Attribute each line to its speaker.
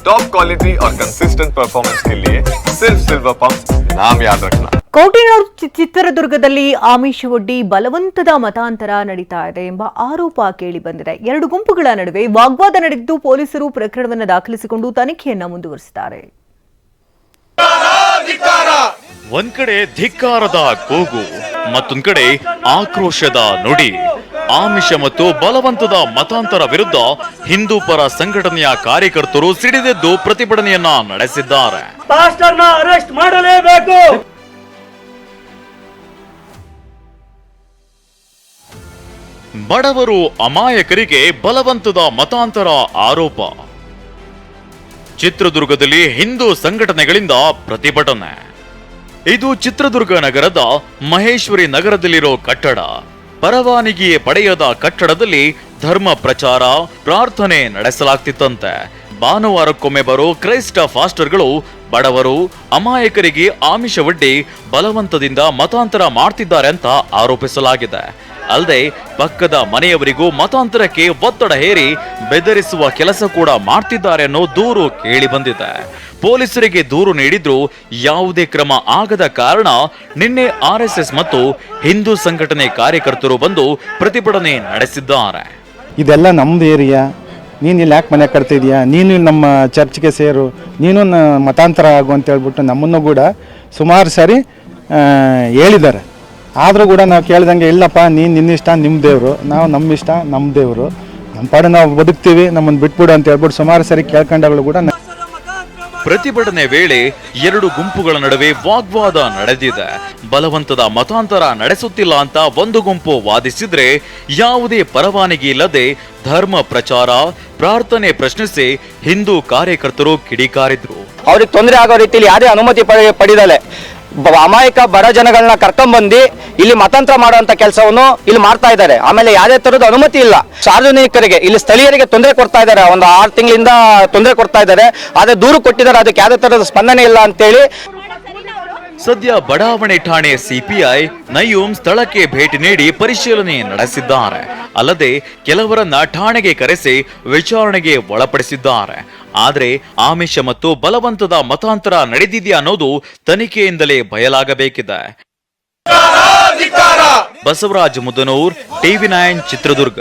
Speaker 1: Top quality और consistent performance के लिए सिर्फ सिल्वर पंप नाम याद रखना
Speaker 2: ಕೋಟೆನೂರು ಚಿ- ಚಿತ್ರದುರ್ಗದಲ್ಲಿ ಆಮಿಷವೊಡ್ಡಿ ಬಲವಂತದ ಮತಾಂತರ ನಡೀತಾ ಇದೆ ಎಂಬ ಆರೋಪ ಕೇಳಿ ಬಂದಿದೆ ಎರಡು ಗುಂಪುಗಳ ನಡುವೆ ವಾಗ್ವಾದ ನಡೆದಿದ್ದು ಪೊಲೀಸರು ಪ್ರಕರಣವನ್ನು ದಾಖಲಿಸಿಕೊಂಡು ತನಿಖೆಯನ್ನ ಮುಂದುವರಿಸಿದ್ದಾರೆ
Speaker 3: ಒಂದ್ ಕಡೆ ಧಿಕ್ಕಾರದ ಕೂಗು ಮತ್ತೊಂದ್ ಕಡೆ ಆಕ್ರೋಶದ ನುಡಿ ಆಮಿಷ ಮತ್ತು ಬಲವಂತದ ಮತಾಂತರ ವಿರುದ್ಧ ಹಿಂದೂ ಪರ ಸಂಘಟನೆಯ ಕಾರ್ಯಕರ್ತರು ಸಿಡಿದೆದ್ದು ಪ್ರತಿಭಟನೆಯನ್ನ ನಡೆಸಿದ್ದಾರೆ.
Speaker 4: ಅರೆಸ್ಟ್ ಮಾಡಲೇಬೇಕು!
Speaker 3: ಬಡವರು ಅಮಾಯಕರಿಗೆ ಬಲವಂತದ ಮತಾಂತರ ಆರೋಪ. ಚಿತ್ರದುರ್ಗದಲ್ಲಿ ಹಿಂದೂ ಸಂಘಟನೆಗಳಿಂದ ಪ್ರತಿಭಟನೆ. ಇದು ಚಿತ್ರದುರ್ಗ ನಗರದ ಮಹೇಶ್ವರಿ ನಗರದಲ್ಲಿರೋ ಕಟ್ಟಡ. ಪರವಾನಗಿ ಪಡೆಯದ ಕಟ್ಟಡದಲ್ಲಿ ಧರ್ಮ ಪ್ರಚಾರ, ಪ್ರಾರ್ಥನೆ ನಡೆಸಲಾಗ್ತಿತ್ತಂತೆ. ಭಾನುವಾರಕ್ಕೊಮ್ಮೆ ಬರೋ ಕ್ರೈಸ್ತ ಫಾಸ್ಟರ್ಗಳು ಬಡವರು, ಅಮಾಯಕರಿಗೆ ಆಮಿಷವೊಡ್ಡಿ ಬಲವಂತದಿಂದ ಮತಾಂತರ ಮಾಡ್ತಿದ್ದಾರೆ ಅಂತ ಆರೋಪಿಸಲಾಗಿದೆ. ಅಲ್ಲದೆ ಪಕ್ಕದ ಮನೆಯವರಿಗೂ ಮತಾಂತರಕ್ಕೆ ಒತ್ತಡ ಹೇರಿ ಬೆದರಿಸುವ ಕೆಲಸ ಕೂಡ ಮಾಡ್ತಿದ್ದಾರೆ ಅನ್ನೋ ದೂರು ಕೇಳಿ ಬಂದಿದೆ. ಪೊಲೀಸರಿಗೆ ದೂರು ನೀಡಿದ್ರು ಯಾವುದೇ ಕ್ರಮ ಆಗದ ಕಾರಣ ನಿನ್ನೆ ಆರ್ಎಸ್ಎಸ್ ಮತ್ತು ಹಿಂದೂ ಸಂಘಟನೆ ಕಾರ್ಯಕರ್ತರು ಬಂದು ಪ್ರತಿಭಟನೆ ನಡೆಸಿದ್ದಾರೆ.
Speaker 5: ಇದೆಲ್ಲ ನಮ್ದು ಏರಿಯಾ. ನೀನು ಇಲ್ಲಿ ಯಾಕೆ ಮನೆ ಕಟ್ತಿದ್ಯಾ ನೀನು ನಮ್ಮ ಚರ್ಚ್ಗೆ ಸೇರು. ನೀನು ಮತಾಂತರ ಆಗು ಅಂತ ಹೇಳ್ಬಿಟ್ಟು ನಮ್ಮನ್ನು ಕೂಡ ಸುಮಾರು ಸಾರಿ ಹೇಳಿದ್ದಾರೆ. ಆದರೂ ಕೂಡ ನಾವು ಕೇಳ್ದಂಗೆ ಇಲ್ಲಪ್ಪ ನೀನು ನಿನ್ನ ಇಷ್ಟ ನಿಮ್ಮ ದೇವರು. ನಾವು ನಮ್ಮ ಇಷ್ಟ ನಮ್ಮ ದೇವರು. ನಮ್ಮ ಪಾಡು ನಾವು ಬದುಕ್ತೀವಿ ನಮ್ಮನ್ನು ಬಿಟ್ಬಿಡು ಅಂತ ಹೇಳ್ಬಿಟ್ಟು ಸುಮಾರು ಸರಿ ಕೇಳ್ಕೊಂಡಾಗಲೂ ಕೂಡ
Speaker 3: ಪ್ರತಿಭಟನೆ ವೇಳೆ ಎರಡು ಗುಂಪುಗಳ ನಡುವೆ ವಾಗ್ವಾದ ನಡೆದಿದೆ. ಬಲವಂತದ ಮತಾಂತರ ನಡೆಸುತ್ತಿಲ್ಲ ಅಂತ ಒಂದು ಗುಂಪು ವಾದಿಸಿದ್ರೆ ಯಾವುದೇ ಪರವಾನಗಿ ಇಲ್ಲದೆ ಧರ್ಮ ಪ್ರಚಾರ ಪ್ರಾರ್ಥನೆ ಪ್ರಶ್ನಿಸಿ ಹಿಂದೂ ಕಾರ್ಯಕರ್ತರು ಕಿಡಿಕಾರಿದ್ರು.
Speaker 4: ಅವ್ರಿಗೆ ತೊಂದರೆ ಆಗೋ ರೀತಿಯಲ್ಲಿ ಯಾರೇ ಅನುಮತಿ ಪಡೆ ಪಡೆದಲೆ. ಅಮಾಯಕ ಬಡ ಜನಗಳನ್ನ ಕರ್ಕೊಂಡ್ಬಂದು ಇಲ್ಲಿ ಮತಾಂತರ ಮಾಡುವಂತ ಕೆಲಸವನ್ನು ಇಲ್ಲಿ ಮಾಡ್ತಾ ಇದ್ದಾರೆ. ಆಮೇಲೆ ಯಾವುದೇ ತರದ ಅನುಮತಿ ಇಲ್ಲ. ಸಾರ್ವಜನಿಕರಿಗೆ, ಇಲ್ಲಿ ಸ್ಥಳೀಯರಿಗೆ ತೊಂದರೆ ಕೊಡ್ತಾ ಇದ್ದಾರೆ. ಒಂದು ಆರು ತಿಂಗಳಿಂದ ತೊಂದರೆ ಕೊಡ್ತಾ ಇದ್ದಾರೆ. ಆದ್ರೆ ದೂರು ಕೊಟ್ಟಿದ್ದಾರೆ. ಅದಕ್ಕೆ ಯಾವುದೇ ತರದ ಸ್ಪಂದನೆ ಇಲ್ಲ ಅಂತೇಳಿ.
Speaker 3: ಸದ್ಯ ಬಡಾವಣೆ ಠಾಣೆ ಸಿಪಿಐ ನಯೂಮ್ ಸ್ಥಳಕ್ಕೆ ಭೇಟಿ ನೀಡಿ ಪರಿಶೀಲನೆ ನಡೆಸಿದ್ದಾರೆ. ಅಲ್ಲದೆ ಕೆಲವರ ಠಾಣೆಗೆ ಕರೆಸಿ ವಿಚಾರಣೆಗೆ ಒಳಪಡಿಸಿದ್ದಾರೆ. ಆದರೆ ಆಮಿಷ ಮತ್ತು ಬಲವಂತದ ಮತಾಂತರ ನಡೆದಿದೆಯಾ ಅನ್ನೋದು ತನಿಖೆಯಿಂದಲೇ ಬಯಲಾಗಬೇಕಿದೆ. Basavaraj Mudanur TV nine Chitradurga.